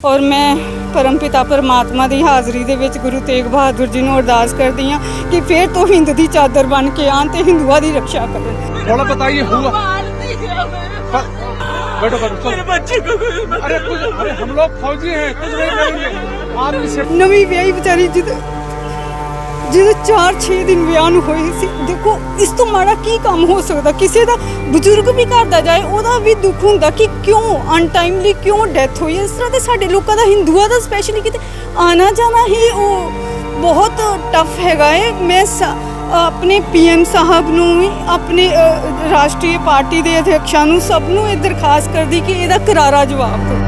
ਔਰ ਮੈਂ ਪਰਮਪਿਤਾ ਪਰਮਾਤਮਾ ਦੀ ਹਾਜ਼ਰੀ ਦੇ ਵਿੱਚ ਗੁਰੂ ਤੇਗ ਬਹਾਦਰ ਜੀ ਨੂੰ ਅਰਦਾਸ ਕਰਦੀ ਹਾਂ ਕਿ ਫਿਰ ਤੋਂ ਹਿੰਦ ਦੀ ਚਾਦਰ ਬਣ ਕੇ ਆਣ ਤੇ ਹਿੰਦੂਆਂ ਦੀ ਰੱਖਿਆ ਕਰਨ थोड़ा बताइए हुआ मार दिया मेरे प- बैठो बैठो मेरे चलो बच्चे को मेरे अरे कुछ अरे हम लोग फौजी हैं कुछ नहीं करेंगे आप इसे ਨਵੀਂ ਵਿਆਹੀ ਵਿਚਾਰੀ ਜਿਹਦੇ ਜਿਹਦੇ 4-6 ਦਿਨ ਵਿਆਹ ਨੂੰ ਹੋਏ ਸੀ, ਦੇਖੋ, ਇਸ ਤੋਂ ਮਾੜਾ ਕੀ ਕੰਮ ਹੋ ਸਕਦਾ? ਕਿਸੇ ਦਾ ਬਜ਼ੁਰਗ ਵੀ ਘਰ ਦਾ ਜਾਏ, ਉਹਦਾ ਵੀ ਦੁੱਖ ਹੁੰਦਾ ਕਿ ਕਿਉਂ ਅਨਟਾਈਮਲੀ ਕਿਉਂ ਡੈਥ ਹੋਈ ਹੈ। ਇਸ ਤਰ੍ਹਾਂ ਤੇ ਸਾਡੇ ਲੋਕਾਂ ਦਾ ਹਿੰਦੂਆਂ ਦਾ ਸਪੈਸ਼ਲੀ ਕਿਤੇ ਆਣਾ ਜਾਣਾ ਹੀ ਉਹ ਬਹੁਤ ਟਫ ਹੈਗਾ ਹੈ ਮੈਂ ਸ- ਆਪਣੇ ਪੀਐਮ ਸਾਹਿਬ ਨੂੰ ਵੀ, ਆਪਣੇ ਰਾਸ਼ਟਰੀ ਪਾਰਟੀ ਦੇ ਅਧਿਕਸ਼ਾਂ ਨੂੰ ਸਭ ਨੂੰ ਇਹ ਦਰਖਾਸਤ ਕਰਦੀ ਕਿ ਇਹਦਾ ਕਰਾਰਾ ਜਵਾਬ ਦਿਓ।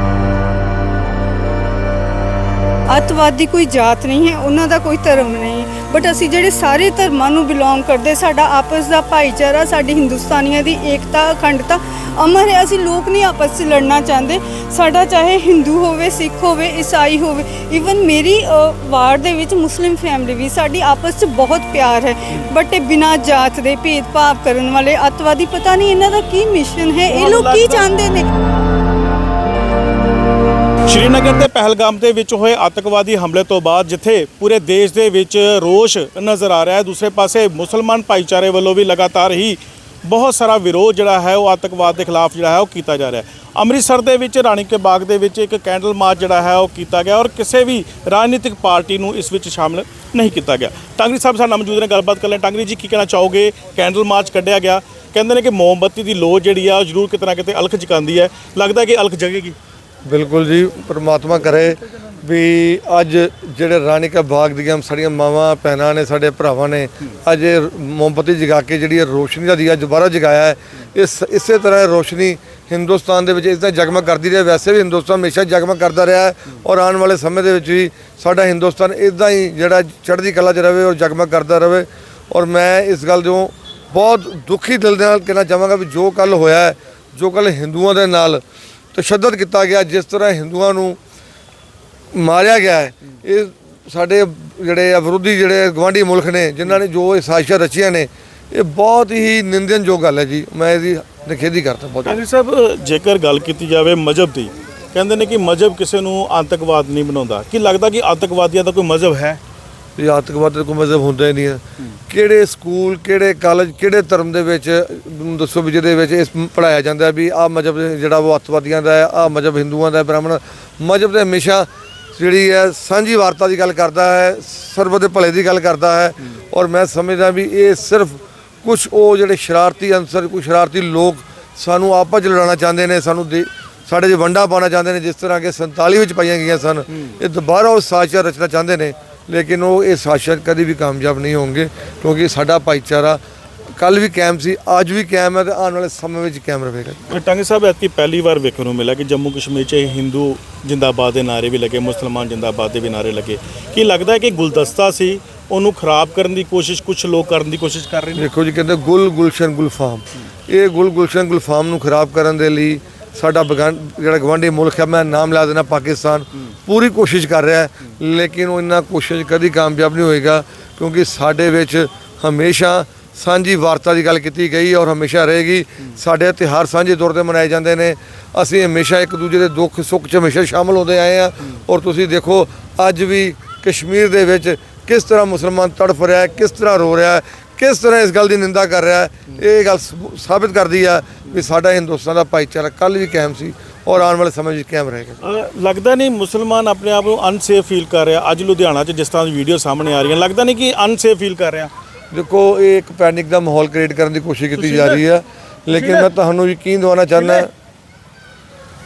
ਅੱਤਵਾਦੀ ਕੋਈ ਜਾਤ ਨਹੀਂ ਹੈ, ਉਹਨਾਂ ਦਾ ਕੋਈ ਧਰਮ ਨਹੀਂ ਬਟ ਅਸੀਂ ਜਿਹੜੇ ਸਾਰੇ ਧਰਮਾਂ ਨੂੰ ਬਿਲੋਂਗ ਕਰਦੇ ਸਾਡਾ ਆਪਸ ਦਾ ਭਾਈਚਾਰਾ ਸਾਡੀ ਹਿੰਦੁਸਤਾਨੀਆਂ ਦੀ ਏਕਤਾ ਅਖੰਡਤਾ ਅਮਰ ਹੈ। ਅਸੀਂ ਲੋਕ ਨਹੀਂ ਆਪਸ 'ਚ ਲੜਨਾ ਚਾਹੁੰਦੇ। ਸਾਡਾ ਚਾਹੇ ਹਿੰਦੂ ਹੋਵੇ ਸਿੱਖ ਹੋਵੇ ਈਸਾਈ ਹੋਵੇ ਇਵਨ ਮੇਰੀ ਅ, ਵਾਰਡ ਦੇ ਵਿੱਚ ਮੁਸਲਿਮ ਫੈਮਿਲੀ ਵੀ ਸਾਡੀ ਆਪਸ 'ਚ ਬਹੁਤ ਪਿਆਰ ਹੈ। ਬਟ ਇਹ ਬਿਨਾਂ ਜਾਤ ਦੇ ਭੇਦਭਾਵ ਕਰਨ ਵਾਲੇ ਅੱਤਵਾਦੀ ਪਤਾ ਨਹੀਂ ਇਹਨਾਂ ਦਾ ਕੀ ਮਿਸ਼ਨ ਹੈ। ਇਹ ਲੋਕ ਕੀ ਚਾਹੁੰਦੇ ਨੇ? ਸ਼੍ਰੀਨਗਰ ਦੇ ਪਹਿਲਗਾਮ ਦੇ ਵਿੱਚ ਹੋਏ ਆਤੰਕਵਾਦੀ ਹਮਲੇ ਤੋਂ ਬਾਅਦ ਜਿੱਥੇ ਪੂਰੇ ਦੇਸ਼ ਦੇ ਵਿੱਚ ਰੋਸ਼ ਨਜ਼ਰ ਆ ਰਿਹਾ ਹੈ, ਦੂਸਰੇ ਪਾਸੇ ਮੁਸਲਮਾਨ ਭਾਈਚਾਰੇ ਵੱਲੋਂ ਵੀ ਲਗਾਤਾਰ ਹੀ ਬਹੁਤ ਸਾਰਾ ਵਿਰੋਧ ਜਿਹੜਾ ਹੈ, ਉਹ ਆਤੰਕਵਾਦ ਦੇ ਖਿਲਾਫ ਜਿਹੜਾ ਹੈ, ਉਹ ਕੀਤਾ ਜਾ ਰਿਹਾ ਹੈ। ਅੰਮ੍ਰਿਤਸਰ ਦੇ ਵਿੱਚ ਰਾਣੀ ਕੇ ਬਾਗ ਦੇ ਵਿੱਚ ਇੱਕ ਕੈਂਡਲ ਮਾਰਚ ਜਿਹੜਾ ਹੈ, ਉਹ ਕੀਤਾ ਗਿਆ ਔਰ ਕਿਸੇ ਵੀ ਰਾਜਨੀਤਿਕ ਪਾਰਟੀ ਨੂੰ ਇਸ ਵਿੱਚ ਸ਼ਾਮਲ ਨਹੀਂ ਕੀਤਾ ਗਿਆ। ਟਾਂਗਰੀ ਸਾਹਿਬ ਸਾਡੇ ਨਾਲ ਮੌਜੂਦ ਨੇ, ਗੱਲਬਾਤ ਕਰ ਲੈ ਟਾਂਗਰੀ ਜੀ, ਕੀ ਕਹਿਣਾ ਚਾਹੋਗੇ? ਕੈਂਡਲ ਮਾਰਚ ਕੱਢਿਆ ਗਿਆ। ਕਹਿੰਦੇ ਨੇ ਕਿ ਮੋਮਬੱਤੀ ਦੀ ਲੋੜ ਜਿਹੜੀ ਆ, ਉਹ ਜ਼ਰੂਰ ਕਿਤੇ ਨਾ ਕਿਤੇ ਅਲਖ ਜਗਾਉਂਦੀ ਹੈ। ਲੱਗਦਾ ਕਿ ਅਲਖ ਜਗੇਗੀ। ਬਿਲਕੁਲ ਜੀ, ਪ੍ਰਮਾਤਮਾ ਕਰੇ ਵੀ ਅੱਜ ਜਿਹੜੇ ਰਾਣੀ ਕਾ ਬਾਗ ਦੀਆਂ ਸਾਡੀਆਂ ਮਾਵਾਂ, ਭੈਣਾਂ ਨੇ, ਸਾਡੇ ਭਰਾਵਾਂ ਨੇ ਅੱਜ ਇਹ ਮੋਮਬੱਤੀ ਜਗਾ ਕੇ ਜਿਹੜੀ ਇਹ ਰੋਸ਼ਨੀ ਦਾ ਦੀਆ ਦੁਬਾਰਾ ਜਗਾਇਆ ਹੈ। ਇਸ, ਇਸੇ ਤਰ੍ਹਾਂ ਇਹ ਰੋਸ਼ਨੀ ਹਿੰਦੁਸਤਾਨ ਦੇ ਵਿੱਚ ਇਸ ਤਰ੍ਹਾਂ ਜਗਮਗ ਕਰਦੀ ਰਹੀ। ਵੈਸੇ ਵੀ ਹਿੰਦੁਸਤਾਨ ਹਮੇਸ਼ਾ ਜਗਮਗ ਕਰਦਾ ਰਿਹਾ ਹੈ ਔਰ ਆਉਣ ਵਾਲੇ ਸਮੇਂ ਦੇ ਵਿੱਚ ਵੀ ਸਾਡਾ ਹਿੰਦੁਸਤਾਨ ਇਦਾਂ ਹੀ ਜਿਹੜਾ ਚੜ੍ਹਦੀ ਕਲਾ 'ਚ ਰਹੇ ਔਰ ਜਗਮਗ ਕਰਦਾ ਰਹੇ ਔਰ ਮੈਂ ਇਸ ਗੱਲ ਤੋਂ ਬਹੁਤ ਦੁਖੀ ਦਿਲ ਦੇ ਨਾਲ ਕਹਿਣਾ ਚਾਹਾਂਗਾ ਵੀ ਜੋ ਕੱਲ ਹੋਇਆ ਜੋ ਕੱਲ ਹਿੰਦੂਆਂ ਦੇ ਨਾਲ ਤਸ਼ੱਦਦ ਕੀਤਾ ਗਿਆ, ਜਿਸ ਤਰ੍ਹਾਂ ਹਿੰਦੂਆਂ ਨੂੰ ਮਾਰਿਆ ਗਿਆ ਹੈ। ਇਹ ਸਾਡੇ ਜਿਹੜੇ ਵਿਰੋਧੀ ਜਿਹੜੇ ਗਵਾਂਢੀ ਮੁਲਕ ਨੇ, ਜਿਨ੍ਹਾਂ ਨੇ ਜੋ ਇਹ ਸਾਜ਼ਿਸ਼ਾਂ ਰਚੀਆਂ ਨੇ, ਇਹ ਬਹੁਤ ਹੀ ਨਿੰਦਨਯੋਗ ਗੱਲ ਹੈ ਜੀ। ਮੈਂ ਇਹਦੀ ਨਿਖੇਧੀ ਕਰਦਾ ਬਹੁਤ। ਕਾਜੀ ਸਾਹਿਬ, ਜੇਕਰ ਗੱਲ ਕੀਤੀ ਜਾਵੇ ਮਜਹਬ ਦੀ, ਕਹਿੰਦੇ ਨੇ ਕਿ ਮਜਹਬ ਕਿਸੇ ਨੂੰ ਆਤੰਕਵਾਦ ਨਹੀਂ ਬਣਾਉਂਦਾ। ਕੀ ਲੱਗਦਾ ਕਿ ਆਤੰਕਵਾਦੀਆਂ ਦਾ ਕੋਈ ਮਜਹਬ ਹੈ? ਇਹ ਆਤੰਕਵਾਦ ਦਾ ਕੋਈ ਮਜ਼ਹਬ ਹੁੰਦਾ ਹੀ ਨਹੀਂ ਹੈ। ਕਿਹੜੇ ਸਕੂਲ ਕਿਹੜੇ ਕਾਲਜ ਕਿਹੜੇ ਧਰਮ ਦੇ ਵਿੱਚ ਮੈਨੂੰ ਦੱਸੋ ਵੀ ਜਿਹਦੇ ਵਿੱਚ ਇਸ ਪੜਾਇਆ ਜਾਂਦਾ ਵੀ ਆਹ ਮਜ਼ਹਬ ਜਿਹੜਾ ਉਹ ਅੱਤਵਾਦੀਆਂ ਦਾ ਹੈ ਆਹ ਮਜ਼ਹਬ ਹਿੰਦੂਆਂ ਦਾ ਬ੍ਰਾਹਮਣ। ਮਜ਼ਹਬ ਤੇ ਹਮੇਸ਼ਾ ਜਿਹੜੀ ਹੈ ਸਾਂਝੀ ਵਾਰਤਾ ਦੀ ਗੱਲ ਕਰਦਾ ਹੈ ਸਰਬ ਦੇ ਭਲੇ ਦੀ ਗੱਲ ਕਰਦਾ ਹੈ। ਔਰ ਮੈਂ ਸਮਝਦਾ ਵੀ ਇਹ ਸਿਰਫ ਕੁਝ ਉਹ ਜਿਹੜੇ ਸ਼ਰਾਰਤੀ ਅੰਸਰ ਕੁਝ ਸ਼ਰਾਰਤੀ ਲੋਕ ਸਾਨੂੰ ਆਪਸ ਲੜਾਉਣਾ ਚਾਹੁੰਦੇ ਨੇ ਸਾਨੂੰ ਦੇ- ਸਾਡੇ 'ਚ ਵੰਡਾ ਪਾਉਣਾ ਚਾਹੁੰਦੇ ਨੇ ਜਿਸ ਤਰ੍ਹਾਂ ਕਿ 47 ਵਿੱਚ ਪਾਈਆਂ ਗਈਆਂ ਸਨ। ਇਹ ਦੁਬਾਰਾ ਉਹ ਸਾਜ਼ਿਸ਼ਾਂ ਰਚਣਾ ਚਾਹੁੰਦੇ ਨੇ। ਲੇਕਿਨ ਉਹ ਇਹ ਸਾਜ਼ਿਸ਼ਾਂ ਕਦੀ ਵੀ ਕਾਮਯਾਬ ਨਹੀਂ ਹੋਣਗੇ ਕਿਉਂਕਿ ਸਾਡਾ ਭਾਈਚਾਰਾ ਕੱਲ ਵੀ ਕਾਇਮ ਸੀ ਅੱਜ ਵੀ ਕਾਇਮ ਹੈ ਤੇ ਆਉਣ ਵਾਲੇ ਸਮੇਂ ਵਿੱਚ ਕਾਇਮ ਰਹੇਗਾ। ਟਾਂਗੇ ਸਾਹਿਬ ਐਤਕੀ ਪਹਿਲੀ ਵਾਰ ਵੇਖਣ ਨੂੰ ਮਿਲਿਆ ਕਿ ਜੰਮੂ ਕਸ਼ਮੀਰ 'ਚ ਹਿੰਦੂ ਜਿੰਦਾਬਾਦ ਦੇ ਨਾਰੇ ਵੀ ਲੱਗੇ ਮੁਸਲਮਾਨ ਜਿੰਦਾਬਾਦ ਦੇ ਵੀ ਨਾਰੇ ਲੱਗੇ। ਕੀ ਲੱਗਦਾ ਹੈ ਕਿ ਗੁਲਦਸਤਾ ਸੀ ਉਹਨੂੰ ਖਰਾਬ ਕਰਨ ਦੀ ਕੋਸ਼ਿਸ਼ ਕੁਝ ਲੋਕ ਕਰਨ ਦੀ ਕੋਸ਼ਿਸ਼ ਕਰ ਰਹੇ ਨੇ? ਦੇਖੋ ਜੀ ਕਹਿੰਦੇ ਗੁਲ ਗੁਲਸ਼ਨ ਗੁਲਫਾਮ। ਇਹ ਗੁਲ ਗੁਲਸ਼ਨ ਗੁਲਫਾਮ ਨੂੰ ਖਰਾਬ ਕਰਨ ਦੇ ਲਈ ਸਾਡਾ ਬਗਾਨ ਜਿਹੜਾ ਗਵਾਂਢੀ ਮੁਲਕ ਹੈ, ਮੈਂ ਨਾਮ ਲਾ ਦੇਣਾ ਪਾਕਿਸਤਾਨ। ਪੂਰੀ ਕੋਸ਼ਿਸ਼ ਕਰ ਰਿਹਾ ਹੈ, ਲੇਕਿਨ ਉਹ ਇੰਨਾ ਕੋਸ਼ਿਸ਼ ਕਦੀ ਕਾਮਯਾਬ ਨਹੀਂ ਹੋਏਗਾ, ਕਿਉਂਕਿ ਸਾਡੇ ਵਿੱਚ ਹਮੇਸ਼ਾ ਸਾਂਝੀ ਵਾਰਤਾ ਦੀ ਗੱਲ ਕੀਤੀ ਗਈ ਔਰ ਹਮੇਸ਼ਾ ਰਹੇਗੀ। ਸਾਡੇ ਤਿਉਹਾਰ ਸਾਂਝੇ ਤੌਰ ਤੇ ਮਨਾਏ ਜਾਂਦੇ ਨੇ। ਅਸੀਂ ਹਮੇਸ਼ਾ ਇੱਕ ਦੂਜੇ ਦੇ ਦੁੱਖ, ਸੁੱਖ 'ਚ ਹਮੇਸ਼ਾ ਸ਼ਾਮਲ ਹੁੰਦੇ ਆਏ ਆ ਔਰ ਤੁਸੀਂ ਦੇਖੋ, ਅੱਜ ਵੀ ਕਸ਼ਮੀਰ ਦੇ ਵਿੱਚ ਕਿਸ ਤਰ੍ਹਾਂ ਮੁਸਲਮਾਨ ਤੜਫ ਰਿਹਾ ਹੈ, ਕਿਸ ਤਰ੍ਹਾਂ ਰੋ ਰਿਹਾ ਹੈ ਕਿਸ ਤਰ੍ਹਾਂ ਇਸ ਗੱਲ ਦੀ ਨਿੰਦਾ ਕਰ ਰਿਹਾ ਹੈ? ਇਹ ਗੱਲ ਸਬੂ- ਸਾਬਿਤ ਕਰਦੀ ਆ ਵੀ ਸਾਡਾ ਹਿੰਦੁਸਤਾਨ ਦਾ ਭਾਈਚਾਰਾ ਕੱਲ ਵੀ ਕਾਇਮ ਸੀ ਔਰ ਆਉਣ ਵਾਲੇ ਸਮੇਂ ਵਿੱਚ ਕਾਇਮ ਰਹੇਗਾ। ਅ, ਲੱਗਦਾ ਨਹੀਂ ਮੁਸਲਮਾਨ ਆਪਣੇ ਆਪ ਨੂੰ ਅਨਸੇਫ ਫੀਲ ਕਰ ਰਿਹਾ। ਅੱਜ ਲੁਧਿਆਣਾ 'ਚ ਜਿਸ ਤਰ੍ਹਾਂ ਦੀ ਵੀਡੀਓ ਸਾਹਮਣੇ ਆ ਰਹੀਆਂ ਲੱਗਦਾ ਨਹੀਂ ਕਿ ਅਨਸੇਫ ਫੀਲ ਕਰ ਰਿਹਾ। ਦੇਖੋ ਇਹ ਇੱਕ ਪੈਨਿਕ ਦਾ ਮਾਹੌਲ ਕ੍ਰੀਏਟ ਕਰਨ ਦੀ ਕੋਸ਼ਿਸ਼ ਕੀਤੀ ਜਾ ਰਹੀ ਹੈ ਲੇਕਿਨ ਮੈਂ ਤੁਹਾਨੂੰ ਯਕੀਨ ਦਿਵਾਉਣਾ ਚਾਹੁੰਦਾ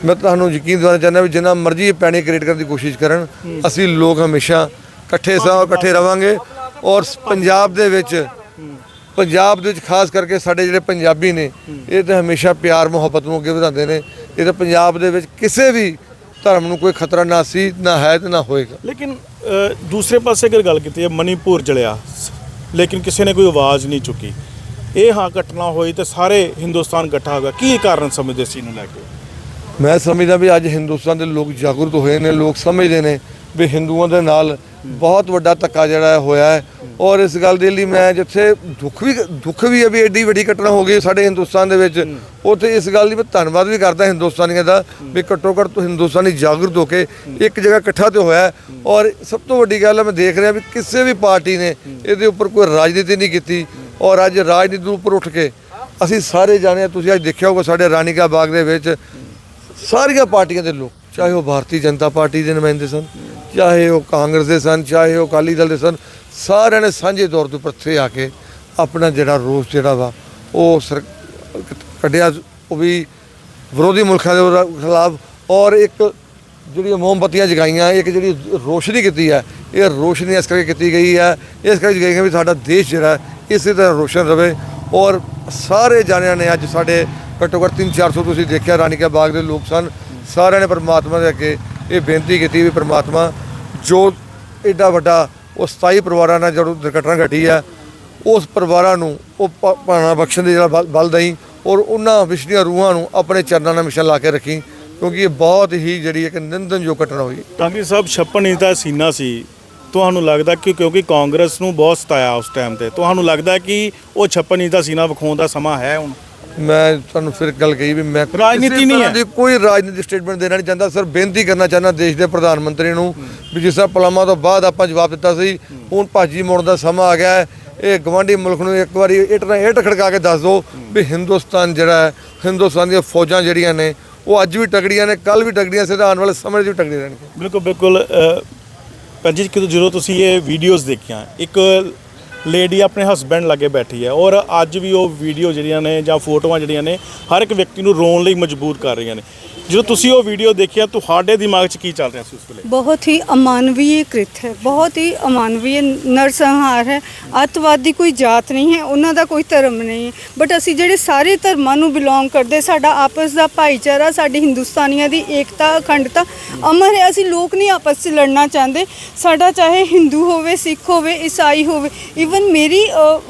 ਮੈਂ ਤੁਹਾਨੂੰ ਯਕੀਨ ਦਿਵਾਉਣਾ ਚਾਹੁੰਦਾ ਵੀ ਜਿੰਨਾ ਮਰਜ਼ੀ ਇਹ ਪੈਨਿਕ ਕ੍ਰੀਏਟ ਕਰਨ ਦੀ ਕੋਸ਼ਿਸ਼ ਕਰਨ ਅਸੀਂ ਲੋਕ ਹਮੇਸ਼ਾ ਇਕੱਠੇ ਸਾਂ ਇਕੱਠੇ ਰਵਾਂਗੇ ਔਰ ਸ- ਪੰਜਾਬ ਦੇ ਵਿੱਚ ਪੰਜਾਬ ਦੇ ਵਿੱਚ ਖਾਸ ਕਰਕੇ ਸਾਡੇ ਜਿਹੜੇ ਪੰਜਾਬੀ ਨੇ, ਇਹ ਤਾਂ ਹਮੇਸ਼ਾ ਪਿਆਰ, ਮੁਹੱਬਤ ਨੂੰ ਅੱਗੇ ਵਧਾਉਂਦੇ ਨੇ। ਇਹ ਤਾਂ ਪੰਜਾਬ ਦੇ ਵਿੱਚ ਕਿਸੇ ਵੀ ਧਰਮ ਨੂੰ ਕੋਈ ਖਤਰਾ ਨਾ ਸੀ, ਨਾ ਹੈ ਤੇ ਨਾ ਹੋਏਗਾ। ਲੇਕਿਨ ਦੂਸਰੇ ਪਾਸੇ ਅਗਰ ਗੱਲ ਕੀਤੀ ਹੈ ਮਨੀਪੁਰ ਜਲਿਆ ਲੇਕਿਨ ਕਿਸੇ ਨੇ ਕੋਈ ਆਵਾਜ਼ ਨਹੀਂ ਚੁੱਕੀ। ਇਹ ਹਾਂ ਘਟਨਾ ਹੋਈ ਤੇ ਸਾਰੇ ਹਿੰਦੁਸਤਾਨ ਇਕੱਠਾ ਹੋ ਗਿਆ। ਕੀ ਕਾਰਨ ਸਮਝਦੇ ਸੀ ਇਹਨੂੰ ਲੈ ਕੇ? ਮੈਂ ਸਮਝਦਾ ਵੀ ਅੱਜ ਹਿੰਦੁਸਤਾਨ ਦੇ ਲੋਕ ਜਾਗਰੂਕ ਹੋਏ ਨੇ, ਲੋਕ ਸਮਝਦੇ ਨੇ ਵੀ ਹਿੰਦੂਆਂ ਦੇ ਨਾਲ ਬਹੁਤ ਵੱਡਾ ਧੱਕਾ ਜਿਹੜਾ ਹੋਇਆ ਹੈ। ਔਰ ਇਸ ਗੱਲ ਦੇ ਲਈ ਮੈਂ ਜਿੱਥੇ ਦੁੱਖ ਵੀ ਦੁੱਖ ਵੀ ਹੈ ਵੀ ਐਡੀ ਵੱਡੀ ਘਟਨਾ ਹੋ ਗਈ ਸਾਡੇ ਹਿੰਦੁਸਤਾਨ ਦੇ ਵਿੱਚ। ਉੱਥੇ ਇਸ ਗੱਲ ਦੀ ਮੈਂ ਧੰਨਵਾਦ ਵੀ ਕਰਦਾ ਹਿੰਦੁਸਤਾਨੀਆਂ ਦਾ ਵੀ ਘੱਟੋ ਘੱਟ ਤੋਂ ਹਿੰਦੁਸਤਾਨੀ ਜਾਗਰੂਕ ਹੋ ਕੇ ਇੱਕ ਜਗ੍ਹਾ ਇਕੱਠਾ ਤੇ ਹੋਇਆ ਔਰ ਸਭ ਤੋਂ ਵੱਡੀ ਗੱਲ ਹੈ ਮੈਂ ਦੇਖ ਰਿਹਾ ਵੀ ਕਿਸੇ ਵੀ ਪਾਰਟੀ ਨੇ ਇਹਦੇ ਉੱਪਰ ਕੋਈ ਰਾਜਨੀਤੀ ਨਹੀਂ ਕੀਤੀ। ਔਰ ਅੱਜ ਰਾਜਨੀਤੀ ਉੱਪਰ ਉੱਠ ਕੇ ਅਸੀਂ ਸਾਰੇ ਜਾਣੇ, ਤੁਸੀਂ ਅੱਜ ਦੇਖਿਆ ਹੋਊਗਾ ਸਾਡੇ ਰਾਣੀ ਰਾਨੀਕਾ ਬਾਗ ਦੇ ਵਿੱਚ ਸਾਰੀਆਂ ਪਾਰਟੀਆਂ ਦੇ ਲੋਕ, ਚਾਹੇ ਉਹ ਭਾਰਤੀ ਜਨਤਾ ਪਾਰਟੀ ਦੇ ਨੁਮਾਇੰਦੇ ਸਨ, ਚਾਹੇ ਉਹ ਕਾਂਗਰਸ ਦੇ ਸਨ, ਚਾਹੇ ਉਹ ਅਕਾਲੀ ਦਲ ਦੇ ਸਨ, ਸਾਰਿਆਂ ਨੇ ਸਾਂਝੇ ਤੌਰ ਤੇ ਉੱਪਰ ਇੱਥੇ ਆ ਕੇ ਆਪਣਾ ਜਿਹੜਾ ਰੋਸ ਜਿਹੜਾ ਵਾ, ਉਹ ਸਰ, ਕੱਢਿਆ। ਉਹ ਵੀ ਵਿਰੋਧੀ ਮੁਲਕਾਂ ਦੇ ਖਿਲਾਫ, ਔਰ ਇੱਕ ਜਿਹੜੀਆਂ ਮੋਮਬੱਤੀਆਂ ਜਗਾਈਆਂ, ਇੱਕ ਜਿਹੜੀ ਰੋਸ਼ਨੀ ਕੀਤੀ ਹੈ, ਇਹ ਰੋਸ਼ਨੀ ਇਸ ਕਰਕੇ ਕੀਤੀ ਗਈ ਹੈ, ਇਸ ਕਰਕੇ ਜਗਾਈ ਗਈ ਵੀ ਸਾਡਾ ਦੇਸ਼ ਜਿਹੜਾ ਇਸੇ ਤਰ੍ਹਾਂ ਰੋਸ਼ਨ ਰਵੇ, ਔਰ ਸਾਰੇ ਜਾਣਿਆਂ ਨੇ ਅੱਜ ਸਾਡੇ ਘੱਟੋ ਘੱਟ 3-400 ਤੁਸੀਂ ਦੇਖਿਆ ਰਾਨੀਕਾ ਬਾਗ ਦੇ ਲੋਕ ਸਨ। ਸਾਰਿਆਂ ਨੇ ਪਰਮਾਤਮਾ ਦੇ ਅੱਗੇ ਇਹ ਬੇਨਤੀ ਕੀਤੀ ਵੀ ਪਰਮਾਤਮਾ ਜੋ ਐਡਾ ਵੱਡਾ ਉਹ 27 ਪਰਿਵਾਰਾਂ ਨਾਲ ਜਦੋਂ ਦੁਰਘਟਨਾ ਘਟੀ ਹੈ ਉਸ ਪਰਿਵਾਰਾਂ ਨੂੰ ਉਹ ਪ- ਭਾਣਾ ਬਖਸ਼ਣ ਦੇ ਜਿਹੜਾ ਬਲ- ਬਲ ਦਈ ਔਰ ਉਹਨਾਂ ਵਿਛੜੀਆਂ ਰੂਹਾਂ ਨੂੰ ਆਪਣੇ ਚਰਨਾਂ ਨਾਲ ਮਿਸ਼ਨ ਲਾ ਕੇ ਰੱਖੀ ਕਿਉਂਕਿ ਇਹ ਬਹੁਤ ਹੀ ਜਿਹੜੀ ਇੱਕ ਨਿੰਦਨਯੋਗ ਘਟਨਾ ਹੋਈ। ਕਾਂਗਰਸ ਸਾਹਿਬ 56 ਇੰਚ ਦਾ ਸੀਨਾ ਸੀ। ਤੁਹਾਨੂੰ ਲੱਗਦਾ ਕਿ ਕਿਉਂਕਿ ਕਾਂਗਰਸ ਨੂੰ ਬਹੁਤ ਸਤਾਇਆ ਉਸ ਟਾਈਮ ਤੇ, ਤੁਹਾਨੂੰ ਲੱਗਦਾ ਕਿ ਉਹ 56 ਇੰਚ ਦਾ ਸੀਨਾ ਵਿਖਾਉਣ ਦਾ ਸਮਾਂ ਹੈ ਹੁਣ? ਮੈਂ ਤੁਹਾਨੂੰ ਫਿਰ ਗੱਲ ਕਹੀ ਵੀ ਮੈਂ ਰਾਜਨੀਤੀ ਨਹੀਂ ਹੈ। ਕੋਈ ਰਾਜਨੀਤੀ ਸਟੇਟਮੈਂਟ ਦੇਣਾ ਨਹੀਂ ਚਾਹੁੰਦਾ। ਸਰ ਬੇਨਤੀ ਕਰਨਾ ਚਾਹੁੰਦਾ ਦੇਸ਼ ਦੇ ਪ੍ਰਧਾਨ ਮੰਤਰੀ ਨੂੰ ਵੀ ਜਿਸ ਤਰ੍ਹਾਂ ਪਲਾਮਾ ਤੋਂ ਬਾਅਦ ਆਪਾਂ ਜਵਾਬ ਦਿੱਤਾ ਸੀ ਹੁਣ ਭਾਜੀ ਮੋੜ ਦਾ ਸਮਾਂ ਆ ਗਿਆ ਹੈ। ਇਹ ਗਵਾਂਢੀ ਮੁਲਕ ਨੂੰ ਇੱਕ ਵਾਰੀ ਇੱਟ ਨਾਲ ਇੱਟ ਖੜਕਾ ਕੇ ਦੱਸ ਦਿਓ ਵੀ ਹਿੰਦੁਸਤਾਨ ਜਿਹੜਾ ਹੈ ਹਿੰਦੁਸਤਾਨ ਦੀਆਂ ਫੌਜਾਂ ਜਿਹੜੀਆਂ ਨੇ ਉਹ ਅੱਜ ਵੀ ਤਗੜੀਆਂ ਨੇ ਕੱਲ ਵੀ ਤਗੜੀਆਂ ਸਿੱਧਾ ਆਉਣ ਵਾਲੇ ਸਮੇਂ 'ਚ ਵੀ ਤਗੜੀਆਂ ਰਹਿਣਗੀਆਂ ਬਿਲਕੁਲ ਬਿਲਕੁਲ ਅ, ਭੈਣ ਜੀ ਕਿ ਜਦੋਂ ਤੁਸੀਂ ਇਹ ਵੀਡੀਓਜ਼ ਦੇਖੀਆਂ ਇੱਕ ਲੇਡੀ ਆਪਣੇ ਹਸਬੈਂਡ ਲਾਗੇ ਬੈਠੀ ਹੈ ਔਰ ਅੱਜ ਵੀ ਉਹ ਵੀਡੀਓ ਜਿਹੜੀਆਂ ਨੇ ਜਾਂ ਫੋਟੋਆਂ ਜਿਹੜੀਆਂ ਨੇ ਹਰ ਇੱਕ ਵਿਅਕਤੀ ਨੂੰ ਰੋਣ ਲਈ ਮਜਬੂਰ ਕਰ ਰਹੀਆਂ ਨੇ। ਜਦੋਂ ਤੁਸੀਂ ਉਹ ਵੀਡੀਓ ਦੇਖਿਆ ਤੁਹਾਡੇ ਦਿਮਾਗ 'ਚ ਕੀ ਚੱਲ ਰਿਹਾ ਸੀ ਉਸ ਵੇਲੇ? ਬਹੁਤ ਹੀ ਅਮਾਨਵੀਯ ਕ੍ਰਿਤ ਹੈ ਬਹੁਤ ਹੀ ਅਮਾਨਵੀਯ ਨਰਸੰਹਾਰ ਹੈ। ਅੱਤਵਾਦ ਕੋਈ ਜਾਤ ਨਹੀਂ ਹੈ ਉਹਨਾਂ ਦਾ ਕੋਈ ਧਰਮ ਨਹੀਂ ਹੈ। ਬਟ ਅਸੀਂ ਜਿਹੜੇ ਸਾਰੇ ਧਰਮਾਂ ਨੂੰ ਬਿਲੋਂਗ ਕਰਦੇ ਸਾਡਾ ਆਪਸ ਦਾ ਭਾਈਚਾਰਾ ਸਾਡੀ ਹਿੰਦੁਸਤਾਨੀਆਂ ਦੀ ਏਕਤਾ ਅਖੰਡਤਾ ਅਮਰ ਹੈ। ਅਸੀਂ ਲੋਕ ਨਹੀਂ ਆਪਸ 'ਚ ਲੜਨਾ ਚਾਹੁੰਦੇ। ਸਾਡਾ ਚਾਹੇ ਹਿੰਦੂ ਹੋਵੇ ਸਿੱਖ ਹੋਵੇ ਈਸਾਈ ਹੋਵੇ ਈਵਨ ਮੇਰੀ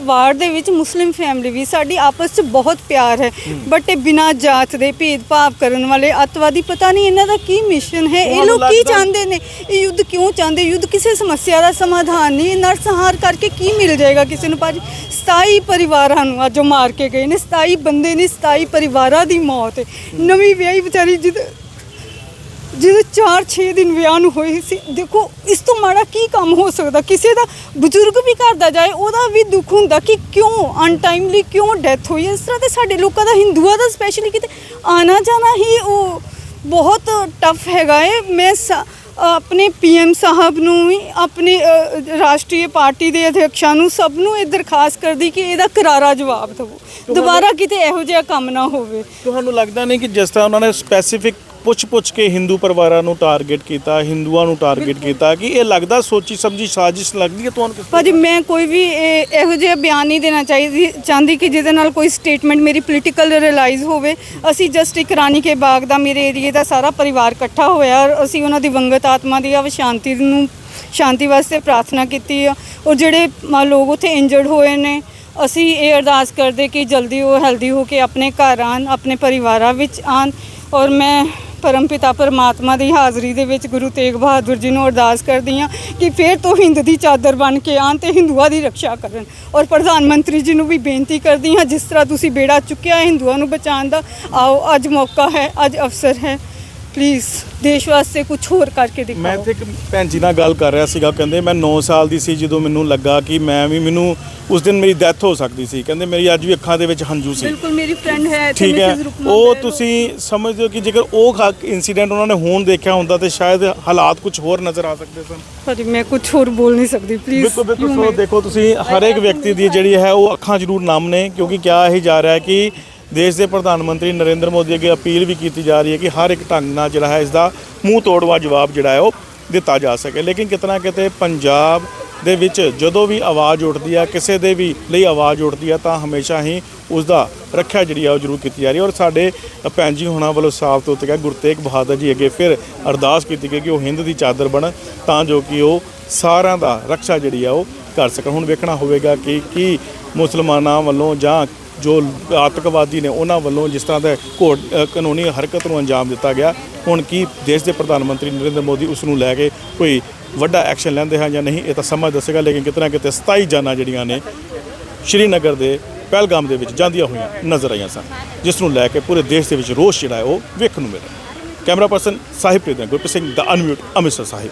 ਵਾਰਡ ਦੇ ਵਿੱਚ ਮੁਸਲਿਮ ਫੈਮਿਲੀ ਵੀ ਸਾਡੀ ਆਪਸ 'ਚ ਬਹੁਤ ਪਿਆਰ ਹੈ। ਬਟ ਇਹ ਬਿਨਾਂ ਜਾਤ ਦੇ ਭੇਦਭਾਵ ਕਰਨ ਵਾਲੇ ਅੱਤਵਾਦੀ ਪਤਾ ਨਹੀਂ ਇਹਨਾਂ ਦਾ ਕੀ ਮਿਸ਼ਨ ਹੈ ਇਹ ਲੋਕ ਕੀ ਚਾਹੁੰਦੇ ਨੇ? ਇਹ ਯੁੱਧ ਕਿਉਂ ਚਾਹੁੰਦੇ? ਯੁੱਧ ਕਿਸੇ ਸਮੱਸਿਆ ਦਾ ਸਮਾਧਾਨ ਨਹੀਂ ਨਰਸੰਹਾਰ ਕਰਕੇ ਕੀ ਮਿਲ ਜਾਏਗਾ ਕਿਸੇ ਨੂੰ? ਭਾਜੀ 27 ਪਰਿਵਾਰਾਂ ਨੂੰ ਅੱਜ ਉਹ ਮਾਰ ਕੇ ਗਏ ਨੇ 27 ਬੰਦੇ ਨੇ 27 ਪਰਿਵਾਰਾਂ ਦੀ ਮੌਤ ਹੈ। ਨਵੀਂ ਵਿਆਹੀ ਵਿਚਾਰੀ ਜਿਹਦੇ ਜਿਹਦੇ 4-6 ਦਿਨ ਵਿਆਹ ਨੂੰ ਹੋਏ ਸੀ ਦੇਖੋ ਇਸ ਤੋਂ ਮਾੜਾ ਕੀ ਕੰਮ ਹੋ ਸਕਦਾ? ਕਿਸੇ ਦਾ ਬਜ਼ੁਰਗ ਵੀ ਘਰ ਦਾ ਜਾਏ ਉਹਦਾ ਵੀ ਦੁੱਖ ਹੁੰਦਾ ਕਿ ਕਿਉਂ ਅਨਟਾਈਮਲੀ ਕਿਉਂ ਡੈਥ ਹੋਈ। ਇਸ ਤਰ੍ਹਾਂ ਤੇ ਸਾਡੇ ਲੋਕਾਂ ਦਾ ਹਿੰਦੂਆਂ ਦਾ ਸਪੈਸ਼ਲੀ ਕਿਤੇ ਆਣਾ ਜਾਣਾ ਹੀ ਉਹ ਬਹੁਤ ਟਫ ਹੈਗਾ ਹੈ ਮੈਂ ਆਪਣੇ ਪੀਐਮ ਸਾਹਿਬ ਨੂੰ ਵੀ ਆਪਣੇ ਰਾਸ਼ਟਰੀ ਪਾਰਟੀ ਦੇ ਅਧਿਕਸ਼ਾਂ ਨੂੰ ਸਭ ਨੂੰ ਇਹ ਦਰਖਾਸਤ ਕਰਦੀ ਕਿ ਇਹਦਾ ਕਰਾਰਾ ਜਵਾਬ ਦਿਵੋ। ਦੁਬਾਰਾ ਕਿਤੇ ਇਹੋ ਜਿਹਾ ਕੰਮ ਨਾ ਹੋਵੇ। ਤੁਹਾਨੂੰ ਲੱਗਦਾ ਨਹੀਂ ਕਿ ਜਿਸ ਤਰ੍ਹਾਂ ਉਹਨਾਂ ਨੇ ਸਪੈਸੀਫਿਕ ਪੁੱਛ-ਪੁੱਛ ਕੇ ਹਿੰਦੂ ਪਰਿਵਾਰਾਂ ਨੂੰ ਟਾਰਗੇਟ ਕੀਤਾ ਹਿੰਦੂਆਂ ਨੂੰ ਟਾਰਗੇਟ ਕੀਤਾ ਕਿ ਇਹ ਲੱਗਦਾ ਸੋਚੀ ਸਮਝੀ ਸਾਜ਼ਿਸ਼ ਲੱਗਦੀ ਹੈ ਤੁਹਾਨੂੰ ਕਿਸ ਭਾਜੀ ਮੈਂ ਕੋਈ ਵੀ ਇਹ- ਇਹੋ ਜਿਹਾ ਬਿਆਨ ਨਹੀਂ ਦੇਣਾ ਚਾਹੀਦੀ ਚਾਹੁੰਦੀ ਕਿ ਜਿਹਦੇ ਨਾਲ ਕੋਈ ਸਟੇਟਮੈਂਟ ਮੇਰੀ ਪੋਲੀਟੀਕਲ ਰਿਅਲਾਈਜ਼ ਹੋਵੇ। ਅਸੀਂ ਜਸਟ ਇੱਕ ਰਾਣੀ ਕੇ ਬਾਗ ਦਾ ਮੇਰੇ ਏਰੀਏ ਦਾ ਸਾਰਾ ਪਰਿਵਾਰ ਇਕੱਠਾ ਹੋਇਆ ਔਰ ਅਸੀਂ ਉਹਨਾਂ ਦੀ ਵੰਗਤ ਆਤਮਾ ਦੀ ਅਵ ਸ਼ਾਂਤੀ ਨੂੰ ਸ਼ਾਂਤੀ ਵਾਸਤੇ ਪ੍ਰਾਰਥਨਾ ਕੀਤੀ ਆ। ਔਰ ਜਿਹੜੇ ਲੋਕ ਉੱਥੇ ਇੰਜਰਡ ਹੋਏ ਨੇ ਅਸੀਂ ਇਹ ਅਰਦਾਸ ਕਰਦੇ ਕਿ ਜਲਦੀ ਉਹ ਹੈਲਦੀ ਹੋ ਕੇ ਆਪਣੇ ਘਰ ਆਣ ਆਪਣੇ ਪਰਿਵਾਰਾਂ ਵਿੱਚ ਆਣ ਔਰ ਮੈਂ ਪਰਮ ਪਿਤਾ ਪਰਮਾਤਮਾ ਦੀ ਹਾਜ਼ਰੀ ਦੇ ਵਿੱਚ ਗੁਰੂ ਤੇਗ ਬਹਾਦਰ ਜੀ ਨੂੰ ਅਰਦਾਸ ਕਰਦੀ ਹਾਂ ਕਿ ਫਿਰ ਤੋਂ ਹਿੰਦ ਦੀ ਚਾਦਰ ਬਣ ਕੇ ਆਣ ਤੇ ਹਿੰਦੂਆਂ ਦੀ ਰੱਖਿਆ ਕਰਨ। ਔਰ ਪ੍ਰਧਾਨ ਮੰਤਰੀ ਜੀ ਨੂੰ ਵੀ ਬੇਨਤੀ ਕਰਦੀ ਹਾਂ, ਜਿਸ ਤਰ੍ਹਾਂ ਤੁਸੀਂ ਬੇੜਾ ਚੁੱਕਿਆ ਹਿੰਦੂਆਂ ਨੂੰ ਬਚਾਉਣ ਦਾ, ਆਓ ਅੱਜ ਮੌਕਾ ਹੈ, ਅੱਜ ਅਵਸਰ ਹੈ। ਪਲੀਜ਼ ਦੇਸ਼ ਵਾਸਤੇ ਕੁਝ ਹੋਰ ਕਰਕੇ ਮੈਂ ਦਿਖਾਓ ਇੱਥੇ ਇੱਕ ਭੈਣ ਜੀ ਨਾਲ ਗੱਲ ਕਰ ਰਿਹਾ ਸੀਗਾ ਕਹਿੰਦੇ ਮੈਂ 9 ਸਾਲ ਦੀ ਸੀ ਜਦੋਂ ਮੈਨੂੰ ਲੱਗਾ ਕਿ ਮੈਂ ਵੀ ਮੈਨੂੰ ਉਸ ਦਿਨ ਮੇਰੀ ਡੈਥ ਹੋ ਸਕਦੀ ਸੀ। ਕਹਿੰਦੇ ਮੇਰੀ ਅੱਜ ਵੀ ਅੱਖਾਂ ਦੇ ਵਿੱਚ ਹੰਝੂ ਸੀ। ਬਿਲਕੁਲ ਮੇਰੀ ਫਰੈਂਡ ਹੈ ਠੀਕ ਹੈ। ਉਹ। ਤੁਸੀਂ ਸਮਝਦੇ ਹੋ ਕਿ ਜੇਕਰ ਉਹ ਇਨਸੀਡੈਂਟ ਉਹਨਾਂ ਨੇ ਹੁਣ ਦੇਖਿਆ ਹੁੰਦਾ ਤੇ ਸ਼ਾਇਦ ਹਾਲਾਤ ਕੁਝ ਹੋਰ ਨਜ਼ਰ ਆ ਸਕਦੇ ਸਨ। ਭਾਜੀ ਮੈਂ ਕੁਝ ਹੋਰ ਬੋਲ ਨਹੀਂ ਸਕਦੀ ਪਲੀਜ਼ ਬਿਲਕੁਲ ਬਿਲਕੁਲ ਸੋ ਦੇਖੋ ਤੁਸੀਂ ਹਰ ਇੱਕ ਵਿਅਕਤੀ ਦੀ ਜਿਹੜੀ ਹੈ ਉਹ ਅੱਖਾਂ ਜ਼ਰੂਰ ਨਮ ਨੇ ਕਿਉਂਕਿ ਕਿਹਾ ਹੀ ਜਾ ਰਿਹਾ ਹੈ ਕਿ ਦੇਸ਼ ਦੇ ਪ੍ਰਧਾਨ ਮੰਤਰੀ ਨਰਿੰਦਰ ਮੋਦੀ ਅੱਗੇ ਅਪੀਲ ਵੀ ਕੀਤੀ ਜਾ ਰਹੀ ਹੈ ਕਿ ਹਰ ਇੱਕ ਢੰਗ ਨਾਲ ਜਿਹੜਾ ਹੈ ਇਸ ਦਾ ਮੂੰਹ ਤੋੜਵਾ ਜਵਾਬ ਜਿਹੜਾ ਹੈ ਉਹ ਦਿੱਤਾ ਜਾ ਸਕੇ। ਲੇਕਿਨ ਕਿਤਨਾ ਕਿਤੇ ਪੰਜਾਬ ਦੇ ਵਿੱਚ ਜਦੋਂ ਵੀ ਆਵਾਜ਼ ਉੱਠਦੀ ਹੈ ਕਿਸੇ ਦੇ ਵੀ ਲਈ ਆਵਾਜ਼ ਉੱਠਦੀ ਹੈ ਤਾਂ ਹਮੇਸ਼ਾ ਹੀ ਉਸ ਦਾ ਰੱਖਿਆ ਜਿਹੜੀ ਆ ਉਹ ਜ਼ਰੂਰ ਕੀਤੀ ਜਾ ਰਹੀ ਹੈ। ਔਰ ਸਾਡੇ ਭੈਣ ਜੀ ਹੋਣਾ ਵੱਲੋਂ ਸਾਫ਼ ਤੌਰ ਤੇ ਕਿਹਾ, ਗੁਰੂ ਤੇਗ ਬਹਾਦਰ ਜੀ ਅੱਗੇ ਫਿਰ ਅਰਦਾਸ ਕੀਤੀ ਗਈ ਕਿ ਉਹ ਹਿੰਦ ਦੀ ਚਾਦਰ ਬਣ ਤਾਂ ਜੋ ਕਿ ਉਹ ਸਾਰਿਆਂ ਦਾ ਰੱਖਿਆ ਜਿਹੜੀ ਆ ਉਹ ਕਰ ਸਕਣ। ਹੁਣ ਵੇਖਣਾ ਹੋਵੇਗਾ ਕਿ ਕੀ ਮੁਸਲਮਾਨਾਂ ਵੱਲੋਂ ਜਾਂ ਜੋ ਆਤੰਕਵਾਦੀ ਨੇ ਉਹਨਾਂ ਵੱਲੋਂ ਜਿਸ ਤਰ੍ਹਾਂ ਦਾ ਘੋੜ ਕਾਨੂੰਨੀ ਹਰਕਤ ਨੂੰ ਅੰਜਾਮ ਦਿੱਤਾ ਗਿਆ, ਹੁਣ ਕੀ ਦੇਸ਼ ਦੇ ਪ੍ਰਧਾਨ ਮੰਤਰੀ ਨਰਿੰਦਰ ਮੋਦੀ ਉਸ ਨੂੰ ਲੈ ਕੇ ਕੋਈ ਵੱਡਾ ਐਕਸ਼ਨ ਲੈਂਦੇ ਹਨ ਜਾਂ ਨਹੀਂ, ਇਹ ਤਾਂ ਸਮਾਂ ਦੱਸੇਗਾ, ਲੇਕਿਨ ਕਿਤਨਾ ਕਿਤੇ 27 ਜਾਨਾਂ ਜਿਹੜੀਆਂ ਨੇ ਸ਼੍ਰੀਨਗਰ ਦੇ ਪਹਿਲਗਾਮ ਦੇ ਵਿੱਚ ਜਾਂਦੀਆਂ ਹੋਈਆਂ ਨਜ਼ਰ ਆਈਆਂ ਸਨ, ਜਿਸ ਨੂੰ ਲੈ ਕੇ ਪੂਰੇ ਦੇਸ਼ ਦੇ ਵਿੱਚ ਰੋਸ਼ ਜਿਹੜਾ ਹੈ ਉਹ ਵੇਖਣ ਨੂੰ ਮਿਲਿਆ। ਕੈਮਰਾ ਪਰਸਨ ਸਾਹਿਬ ਪ੍ਰੀਤ ਗੁਰਪ੍ਰੀਤ ਸਿੰਘ ਦਾ ਅਨਮਿਊਟ, ਅੰਮ੍ਰਿਤਸਰ ਸਾਹਿਬ।